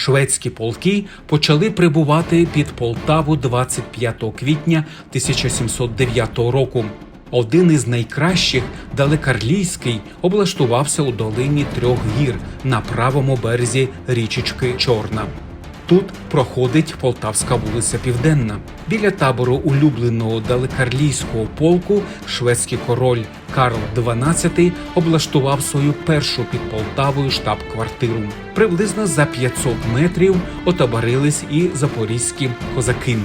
Шведські полки почали прибувати під Полтаву 25 квітня 1709 року. Один із найкращих, далекарлійський, облаштувався у долині трьох гір на правому березі річечки Чорна. Тут проходить Полтавська вулиця Південна. Біля табору улюбленого далекарлійського полку шведський король Карл XII облаштував свою першу під Полтавою штаб-квартиру. Приблизно за 500 метрів отаборились і запорізькі козаки.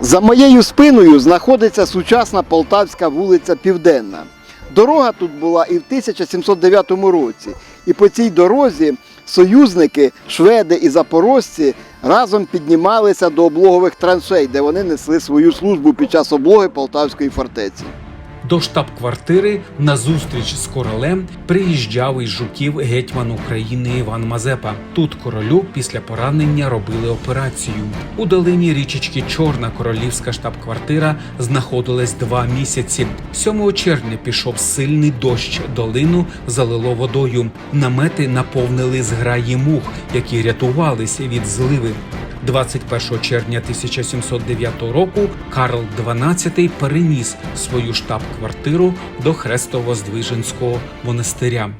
За моєю спиною знаходиться сучасна Полтавська вулиця Південна. Дорога тут була і в 1709 році. І по цій дорозі союзники, шведи і запорожці разом піднімалися до облогових траншей, де вони несли свою службу під час облоги Полтавської фортеці. До штаб-квартири на зустріч з королем приїжджав із жуків гетьман України Іван Мазепа. Тут королю після поранення робили операцію. У долині річечки Чорна королівська штаб-квартира знаходилась два місяці. 7 червня пішов сильний дощ. Долину залило водою. Намети наповнили зграї мух, які рятувалися від зливи. 21 червня 1709 року Карл XII переніс свою штаб-квартиру до Хрестово-Здвиженського монастиря.